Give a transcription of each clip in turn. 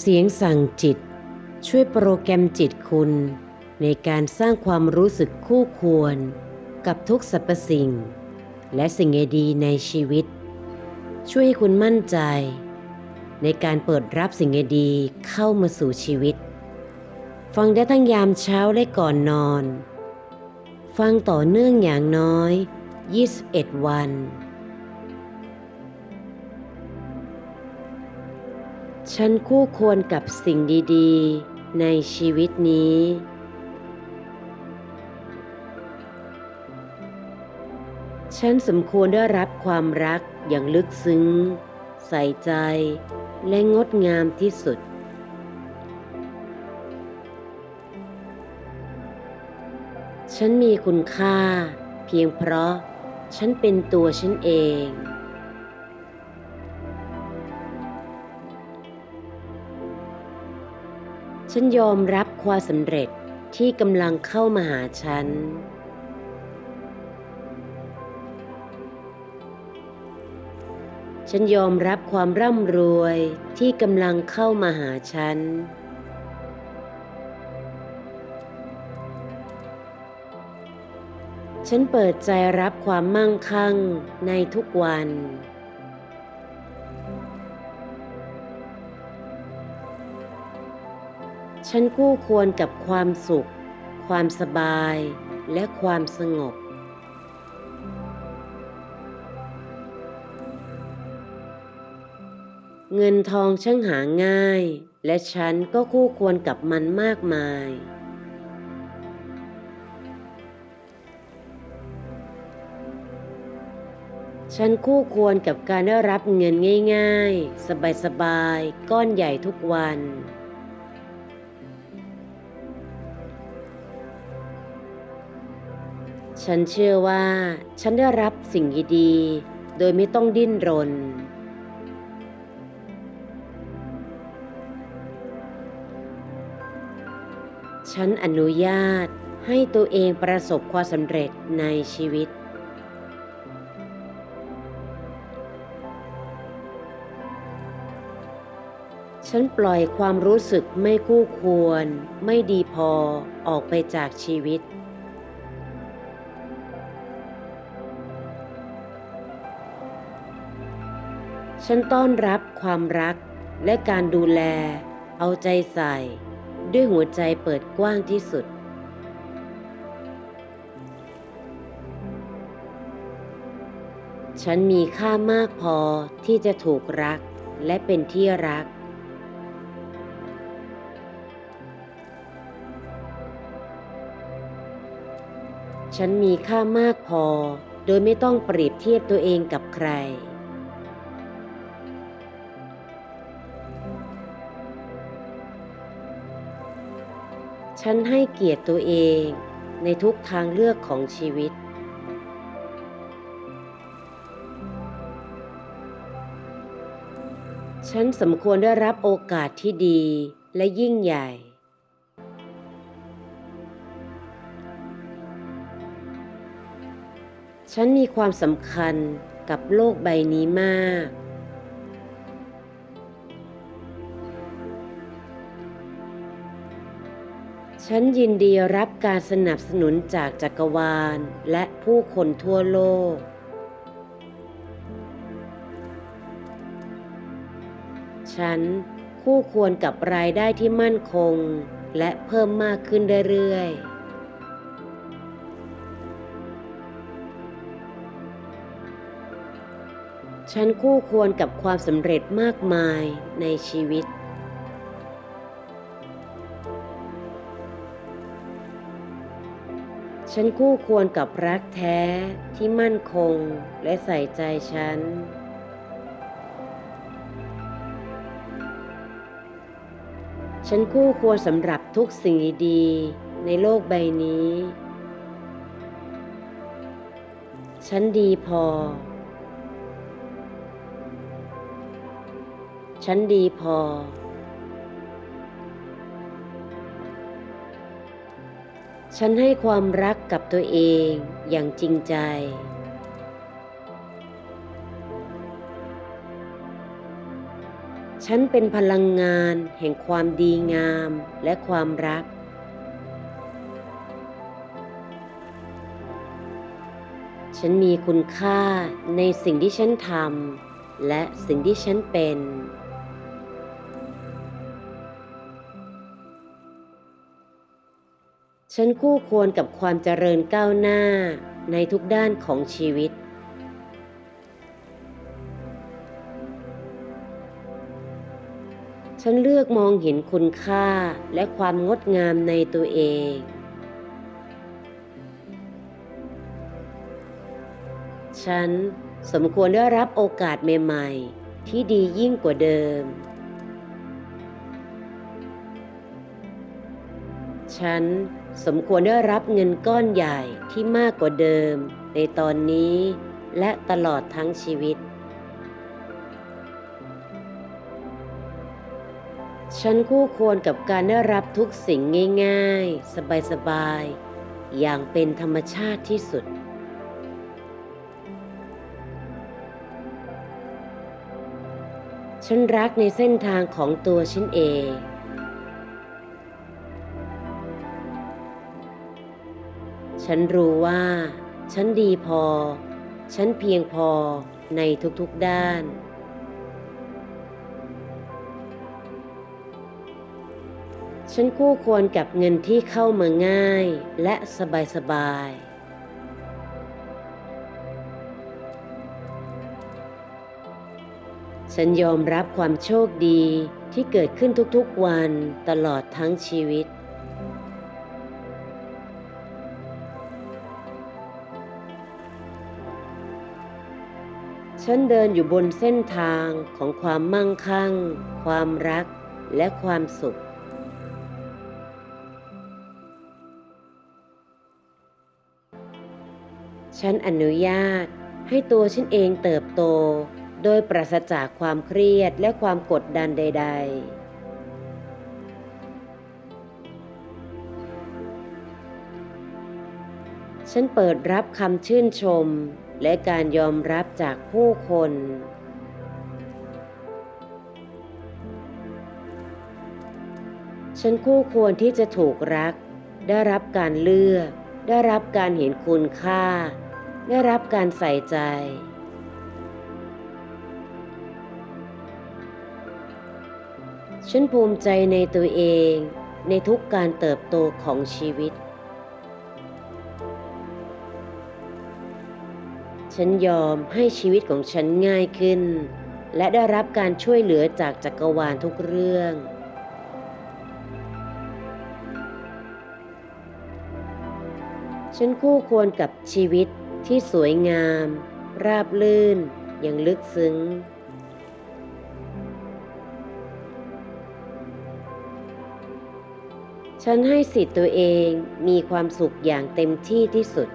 เสียงสั่งจิต ช่วยโปรแกรมจิตคุณ ในการสร้างความรู้สึกคู่ควร กับทุกสรรพสิ่ง และสิ่งดีในชีวิต ช่วยให้คุณมั่นใจ ในการเปิดรับสิ่งดีเข้ามาสู่ชีวิต ฟังได้ทั้งยามเช้าและก่อนนอน ฟังต่อเนื่องอย่างน้อย 21 วัน ฉันคู่ควรกับสิ่งดีๆ ในชีวิตนี้ ฉันสมควรได้รับความรักอย่างลึกซึ้ง ใส่ใจ และงดงามที่สุด ฉันมีคุณค่า เพียงเพราะฉันเป็นตัวฉันเอง ฉันยอมรับความสำเร็จที่กำลังเข้ามาหาฉัน ฉันยอมรับความร่ำรวยที่กำลังเข้ามาหาฉัน ฉันเปิดใจรับความมั่งคั่งในทุกวัน ฉันคู่ควรกับความสุข ความสบายและความสงบ เงินทองช่างหาง่าย และฉันก็คู่ควรกับมันมากมาย ฉันคู่ควรกับการได้รับเงินง่าย ๆ สบายๆ ก้อนใหญ่ทุกวัน ฉันเชื่อว่าฉันได้รับสิ่งดีๆ โดยไม่ต้องดิ้นรน ฉันอนุญาตให้ตัวเองประสบความสำเร็จในชีวิต ฉันปล่อยความรู้สึกไม่คู่ควร ไม่ดีพอออกไปจากชีวิต ฉันต้อนรับความรักและการดูแล เอาใจใส่ ด้วยหัวใจเปิดกว้างที่สุด ฉันมีค่ามากพอที่จะถูกรักและเป็นที่รัก ฉันมีค่ามากพอโดยไม่ต้องเปรียบเทียบตัวเองกับใคร ฉันให้เกียรติตัวเองในทุกทางเลือกของชีวิต ฉันสมควรได้รับโอกาสที่ดีและยิ่งใหญ่ ฉันมีความสำคัญกับโลกใบนี้มาก ฉันยินดีรับการสนับสนุนจากจักรวาลและผู้คนทั่วโลก ฉันคู่ควรกับรายได้ที่มั่นคง และเพิ่มมากขึ้นเรื่อยๆฉันคู่ควรกับความสำเร็จมากมายในชีวิต ฉันคู่ควรกับรักแท้ที่มั่นคงและใส่ใจฉัน ฉันคู่ควรสำหรับทุกสิ่งดีๆในโลกใบนี้ ฉันดีพอ ฉันดีพอ ฉันให้ความรักกับตัวเองอย่างจริงใจ ฉันเป็นพลังงานแห่งความดีงามและความรัก ฉันมีคุณค่าในสิ่งที่ฉันทำและสิ่งที่ฉันเป็น ฉันคู่ควรกับความเจริญก้าวหน้าในทุกด้านของชีวิต ฉันเลือกมองเห็นคุณค่าและความงดงามในตัวเอง ฉันสมควรได้รับโอกาสใหม่ๆ ที่ดียิ่งกว่าเดิม ฉัน สมควรได้รับเงินก้อนใหญ่ที่มากกว่าเดิม ในตอนนี้และตลอดทั้งชีวิต ฉันคู่ควรกับการได้รับทุกสิ่งง่ายๆ สบายๆ อย่างเป็นธรรมชาติที่สุด ฉันรักในเส้นทางของตัวฉันเอง ฉันรู้ว่า ฉันดีพอ ฉันเพียงพอในทุกๆด้าน ฉันคู่ควรกับเงินที่เข้ามาง่ายและสบายๆฉันยอมรับความโชคดีที่เกิดขึ้นทุกๆวันตลอดทั้งชีวิต ฉันเดินอยู่บนเส้นทางของความมั่งคั่ง ความรักและความสุข ฉันอนุญาตให้ตัวฉันเองเติบโต โดยปราศจากความเครียดและความกดดันใด ๆฉันเปิดรับคำชื่นชม และการยอมรับจากผู้คน ฉันคู่ควรที่จะถูกรัก ได้รับการเลือก ได้รับการเห็นคุณค่า ได้รับการใส่ใจ ฉันภูมิใจในตัวเองในทุกการเติบโตของชีวิต ฉันยอมให้ชีวิตของฉันง่ายขึ้น และได้รับการช่วยเหลือจากจักรวาลทุกเรื่อง ฉันคู่ควรกับชีวิตที่สวยงาม ราบลื่น อย่างลึกซึ้ง ฉันให้สิทธิ์ตัวเองมีความสุขอย่างเต็มที่ที่สุด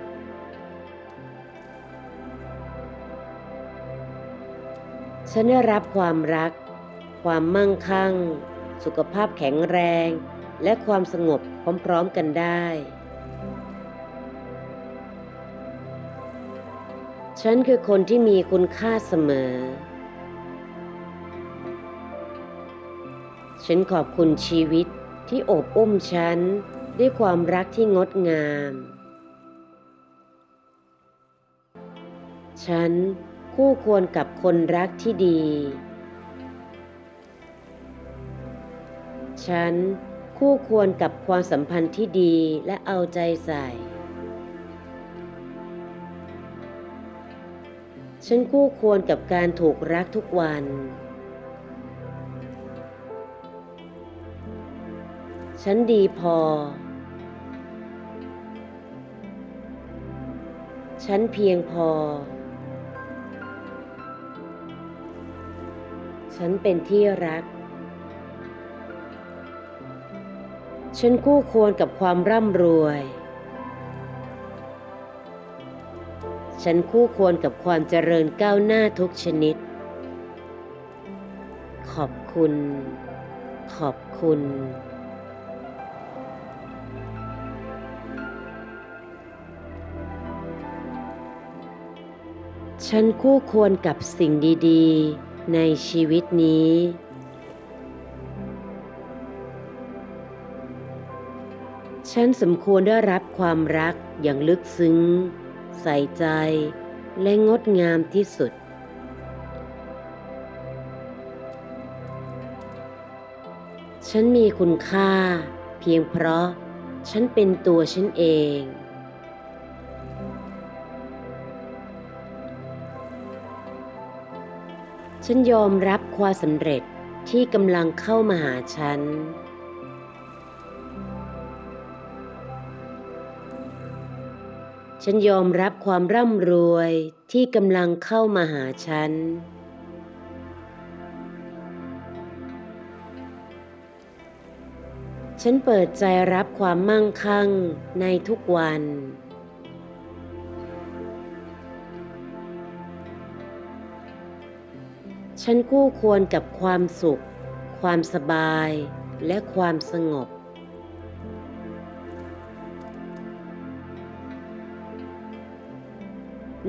ฉันได้รับความรัก ความมั่งคั่ง สุขภาพแข็งแรง และความสงบพร้อมๆกันได้ ฉันคือคนที่มีคุณค่าเสมอ ฉันขอบคุณชีวิตที่โอบอุ้มฉันด้วยความรักที่งดงาม ฉัน คู่ควรกับคนรักที่ดี ฉันคู่ควรกับความสัมพันธ์ที่ดีและเอาใจใส่ ฉันคู่ควรกับการถูกรักทุกวัน ฉันดีพอ ฉันเพียงพอ ฉันเป็นที่รัก ฉันคู่ควรกับความร่ำรวย ฉันคู่ควรกับความเจริญก้าวหน้าทุกชนิด ขอบคุณ ขอบคุณ ฉันคู่ควรกับสิ่งดี ๆ ในชีวิตนี้ ฉันสมควรได้รับความรักอย่างลึกซึ้ง ใส่ใจ และงดงามที่สุด ฉันมีคุณค่า เพียงเพราะฉันเป็นตัวฉันเอง ฉันยอมรับความสำเร็จที่กำลังเข้ามาหาฉัน ฉันยอมรับความร่ำรวยที่กำลังเข้ามาหาฉัน ฉันเปิดใจรับความมั่งคั่งในทุกวัน ฉันคู่ควรกับความสุข ความสบายและความสงบ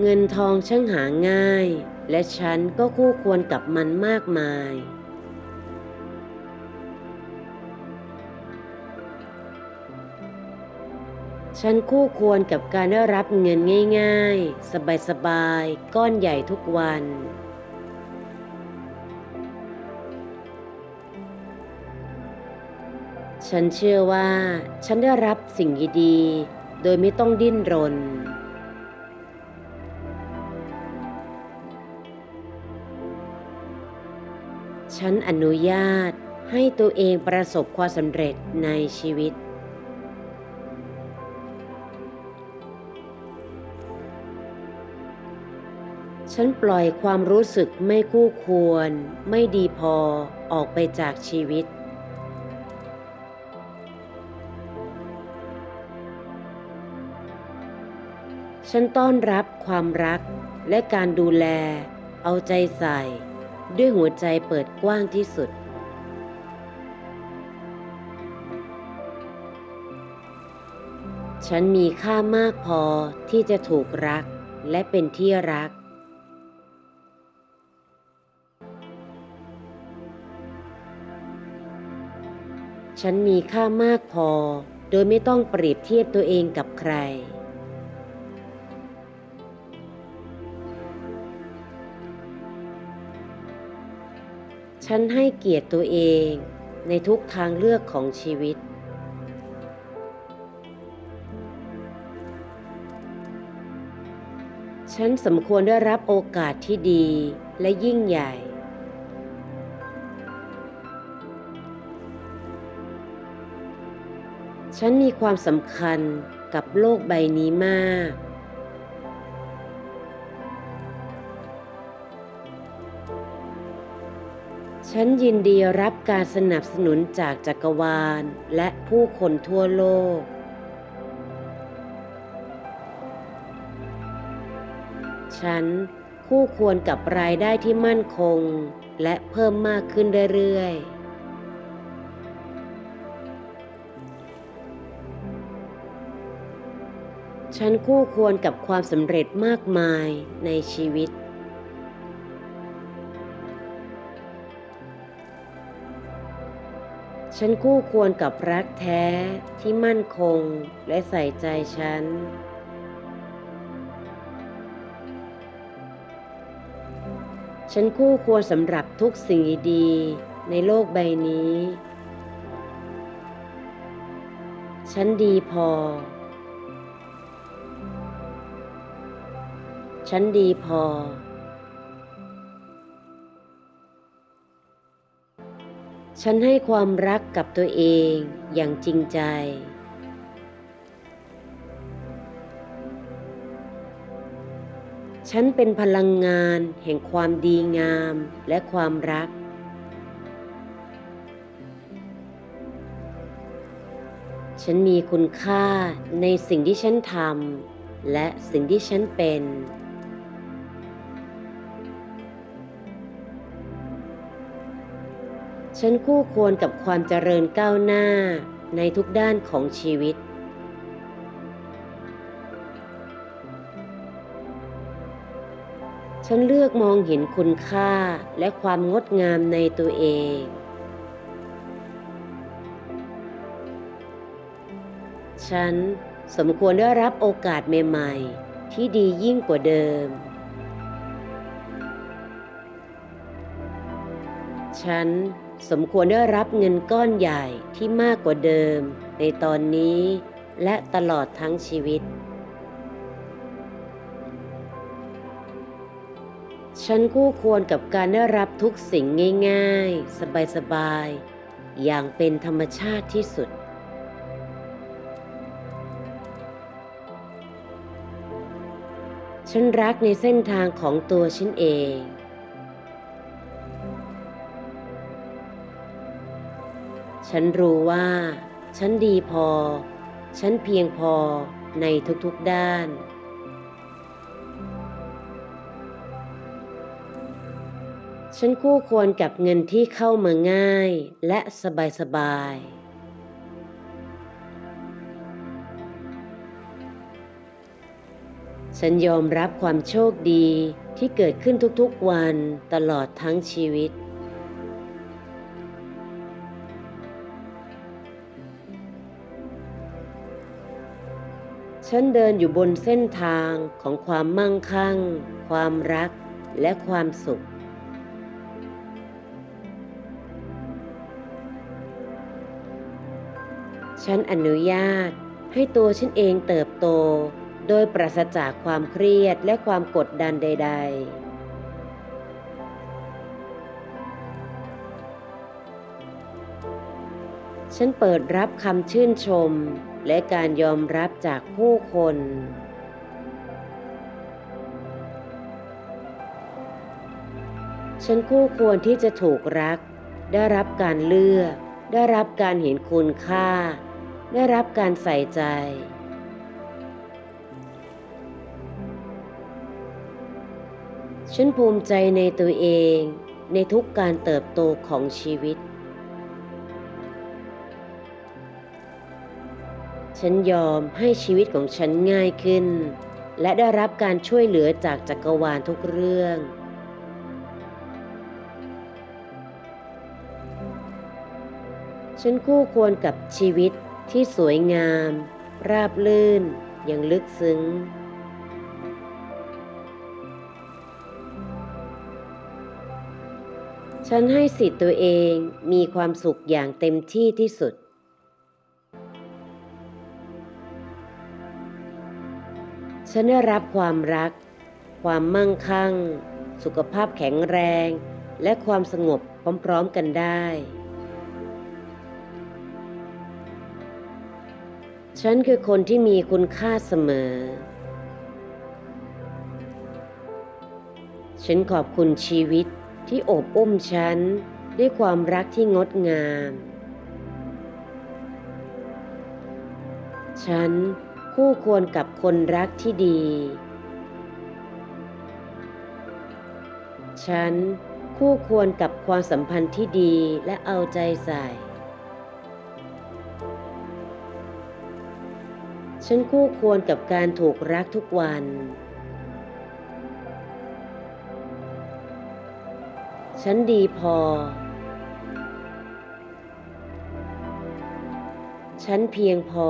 เงินทองช่างหาง่าย และฉันก็คู่ควรกับมันมากมาย ฉันคู่ควรกับการได้รับเงินง่าย ๆ สบายๆ ก้อนใหญ่ทุกวัน ฉันเชื่อว่าฉันได้รับสิ่งดีๆ โดยไม่ต้องดิ้นรน ฉันอนุญาตให้ตัวเองประสบความสำเร็จในชีวิต ฉันปล่อยความรู้สึกไม่คู่ควร ไม่ดีพอออกไปจากชีวิต ฉันต้อนรับความรักและการดูแล เอาใจใส่ ด้วยหัวใจเปิดกว้างที่สุด ฉันมีค่ามากพอที่จะถูกรักและเป็นที่รัก ฉันมีค่ามากพอโดยไม่ต้องเปรียบเทียบตัวเองกับใคร ฉันให้เกียรติตัวเองในทุกทางเลือกของชีวิต ฉันสมควรได้รับโอกาสที่ดีและยิ่งใหญ่ ฉันมีความสำคัญกับโลกใบนี้มาก ฉันยินดีรับการสนับสนุนจากจักรวาลและผู้คนทั่วโลก ฉันคู่ควรกับรายได้ที่มั่นคงและเพิ่มมากขึ้นเรื่อยๆฉันคู่ควรกับความสำเร็จมากมายในชีวิต ฉันคู่ควรกับรักแท้ที่มั่นคงและใส่ใจฉัน ฉันคู่ควรสำหรับทุกสิ่งดีในโลกใบนี้ ฉันดีพอ ฉันดีพอ ฉันให้ความรักกับตัวเองอย่างจริงใจ ฉันเป็นพลังงานแห่งความดีงามและความรัก ฉันมีคุณค่าในสิ่งที่ฉันทำและสิ่งที่ฉันเป็น ฉันคู่ควรกับความเจริญก้าวหน้าในทุกด้านของชีวิต ฉันเลือกมองเห็นคุณค่าและความงดงามในตัวเอง ฉันสมควรได้รับโอกาสใหม่ๆ ที่ดียิ่งกว่าเดิม ฉัน สมควรได้รับเงินก้อนใหญ่ที่มากกว่าเดิม ในตอนนี้และตลอดทั้งชีวิต ฉันคู่ควรกับการได้รับทุกสิ่งง่าย ๆ สบายๆ อย่างเป็นธรรมชาติที่สุด ฉันรักในเส้นทางของตัวฉันเอง ฉันรู้ว่า ฉันดีพอ ฉันเพียงพอในทุกๆด้าน ฉันคู่ควรกับเงินที่เข้ามาง่ายและสบายๆฉันยอมรับความโชคดีที่เกิดขึ้นทุกๆวันตลอดทั้งชีวิต ฉันเดินอยู่บนเส้นทางของความมั่งคั่ง ความรักและความสุข ฉันอนุญาตให้ตัวฉันเองเติบโต โดยปราศจากความเครียดและความกดดันใด ๆฉันเปิดรับคำชื่นชม และการยอมรับจากผู้คน ฉันคู่ควรที่จะถูกรัก ได้รับการเลือก ได้รับการเห็นคุณค่า ได้รับการใส่ใจ ฉันภูมิใจในตัวเองในทุกการเติบโตของชีวิต ฉันยอมให้ชีวิตของฉันง่ายขึ้น และได้รับการช่วยเหลือจากจักรวาลทุกเรื่อง ฉันคู่ควรกับชีวิตที่สวยงาม ราบลื่น อย่างลึกซึ้ง ฉันให้สิทธิ์ตัวเองมีความสุขอย่างเต็มที่ที่สุด ฉันได้รับความรัก ความมั่งคั่ง สุขภาพแข็งแรง และความสงบพร้อมๆกันได้ ฉันคือคนที่มีคุณค่าเสมอ ฉันขอบคุณชีวิตที่โอบอุ้มฉันด้วยความรักที่งดงาม ฉัน คู่ควรกับคนรักที่ดี ฉันคู่ควรกับความสัมพันธ์ที่ดีและเอาใจใส่ ฉันคู่ควรกับการถูกรักทุกวัน ฉันดีพอ ฉันเพียงพอ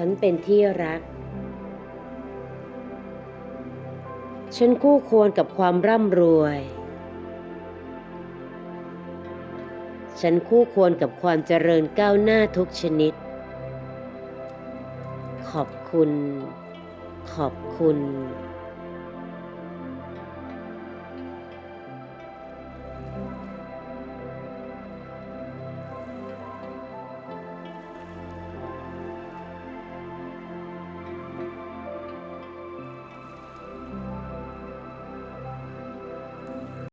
ฉันเป็นที่รัก ฉันคู่ควรกับความร่ำรวย ฉันคู่ควรกับความเจริญก้าวหน้าทุกชนิด ขอบคุณ ขอบคุณ